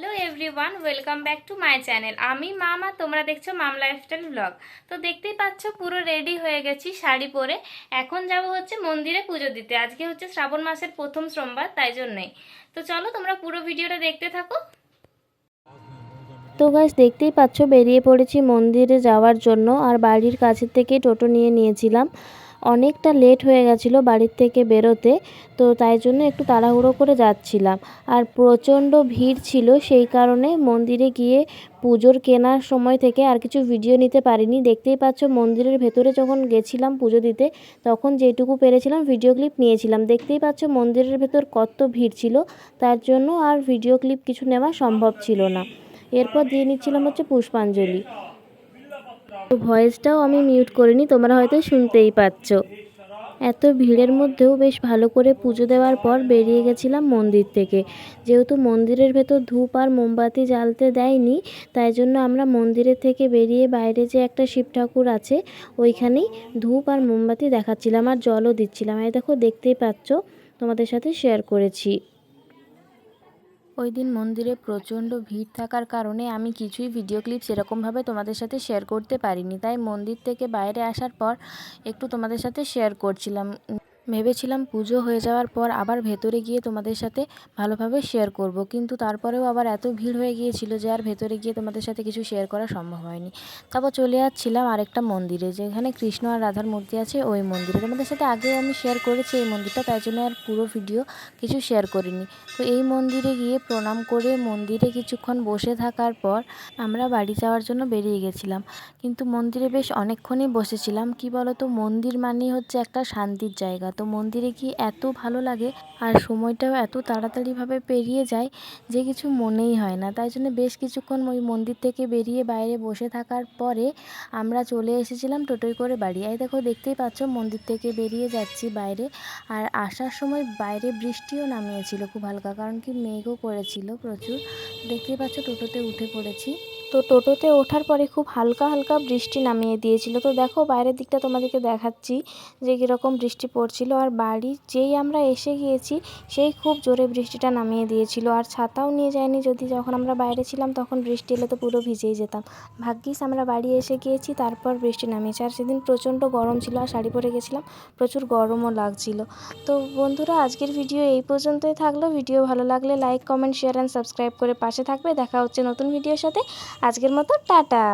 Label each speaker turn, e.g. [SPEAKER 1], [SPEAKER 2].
[SPEAKER 1] Hello everyone welcome back to my channel আমি মামা, তোমরা দেখছ মাম লাইফস্টাইল ব্লগ তো দেখতেই পাচ্ছ, পুরো রেডি হয়ে গেছি শাড়ি পরে। এখন যাব হচ্ছে মন্দিরে পুজো দিতে। আজকে হচ্ছে শ্রাবণ মাসের প্রথম সোমবার, তাই জন্যই। তো চলো, তোমরা পুরো ভিডিওটা দেখতে থাকো।
[SPEAKER 2] তো গাছ দেখতেই পাচ্ছ, বেরিয়ে পড়েছি মন্দিরে যাওয়ার জন্য। আর বাড়ির কাছের থেকে টোটো নিয়ে নিয়েছিলাম। অনেকটা লেট হয়ে গেছিল বাড়ির থেকে বেরোতে, তো তাই জন্য একটু তাড়াহুড়ো করে যাচ্ছিলাম। আর প্রচণ্ড ভিড় ছিল সেই কারণে মন্দিরে গিয়ে পুজোর কেনার সময় থেকে আর কিছু ভিডিও নিতে পারিনি। দেখতেই পাচ্ছ মন্দিরের ভেতরে যখন গেছিলাম পুজো দিতে, তখন যেটুকু পেরেছিলাম ভিডিও ক্লিপ নিয়েছিলাম। দেখতেই পাচ্ছ মন্দিরের ভেতর কত ভিড় ছিল, তার জন্য আর ভিডিও ক্লিপ কিছু নেওয়া সম্ভব ছিল না। এরপর দিয়ে নিচ্ছিলাম হচ্ছে পুষ্পাঞ্জলি। ভয়েসটাও আমি মিউট করিনি, তোমরা হয়তো শুনতেই পাচ্ছ। এত ভিড়ের মধ্যেও বেশ ভালো করে পুজো দেওয়ার পর বেরিয়ে গেছিলাম মন্দির থেকে। যেহেতু মন্দিরের ভেতর ধূপ আর মোমবাতি জ্বালতে দেয়নি, তাই জন্য আমরা মন্দিরের থেকে বেরিয়ে বাইরে যে একটা শিব ঠাকুর আছে, ওইখানেই ধূপ আর মোমবাতি দেখাচ্ছিলাম আর জলও দিচ্ছিলাম। এই দেখো, দেখতেই পাচ্ছ, তোমাদের সাথে শেয়ার করেছি। ওই দিন মন্দিরে প্রচণ্ড ভিড় থাকার কারণে আমি কিছুই ভিডিও ক্লিপ সেরকমভাবে তোমাদের সাথে শেয়ার করতে পারিনি। তাই মন্দির থেকে বাইরে আসার পর একটু তোমাদের সাথে শেয়ার করছিলাম। ভেবেছিলাম পুজো হয়ে যাওয়ার পর আবার ভেতরে গিয়ে তোমাদের সাথে ভালোভাবে শেয়ার করব। কিন্তু তারপরেও আবার এত ভিড় হয়ে গিয়েছিল যে আর ভেতরে গিয়ে তোমাদের সাথে কিছু শেয়ার করা সম্ভব হয়নি। তারপর চলে যাচ্ছিলাম আরেকটা মন্দিরে, যেখানে কৃষ্ণ আর রাধার মূর্তি আছে ওই মন্দিরে। তোমাদের সাথে আগেও আমি শেয়ার করেছি এই মন্দিরটা, তাই জন্য আর পুরো ভিডিও কিছু শেয়ার করিনি। তো এই মন্দিরে গিয়ে প্রণাম করে মন্দিরে কিছুক্ষণ বসে থাকার পর আমরা বাড়ি যাওয়ার জন্য বেরিয়ে গেছিলাম। কিন্তু মন্দিরে বেশ অনেকক্ষণই বসেছিলাম। কি বলতো? মন্দির মানেই হচ্ছে একটা শান্তির জায়গা। তো মন্দিরে গিয়ে এত ভালো লাগে আর সময়টাও এত তাড়াতাড়িভাবে পেরিয়ে যায় যে কিছু মনেই হয় না। তাই জন্য বেশ কিছুক্ষণ ওই মন্দির থেকে বেরিয়ে বাইরে বসে থাকার পরে আমরা চলে এসেছিলাম টোটোয় করে বাড়ি। এই দেখো, দেখতেই পাচ্ছ মন্দির থেকে বেরিয়ে যাচ্ছি বাইরে। আর আসার সময় বাইরে বৃষ্টিও নামিয়েছিল খুব হালকা, কারণ কি মেঘও করেছিল প্রচুর। দেখতেই পাচ্ছ টোটোতে উঠে পড়েছি। তো টোটোতে ওঠার পরে খুব হালকা হালকা বৃষ্টি নামিয়ে দিয়েছিল। তো দেখো বাইরের দিকটা তোমাদেরকে দেখাচ্ছি যে কীরকম বৃষ্টি পড়ছিল। আর বাড়ি যেই আমরা এসে গিয়েছি, সেই খুব জোরে বৃষ্টিটা নামিয়ে দিয়েছিল। আর ছাতাও নিয়ে যায়নি, যদি যখন আমরা বাইরে ছিলাম তখন বৃষ্টি এলে তো পুরো ভিজেই যেতাম। ভাগ্যিস আমরা বাড়ি এসে গিয়েছি, তারপর বৃষ্টি নামিয়েছে। আর সেদিন প্রচণ্ড গরম ছিল আর শাড়ি পরে গেছিলাম, প্রচুর গরমও লাগছিল। তো বন্ধুরা, আজকের ভিডিও এই পর্যন্তই থাকল। ভিডিও ভালো লাগলে like, comment, share, and subscribe করে পাশে থাকবে। দেখা হচ্ছে নতুন ভিডিওর সাথে। আজকের মতো টাটা।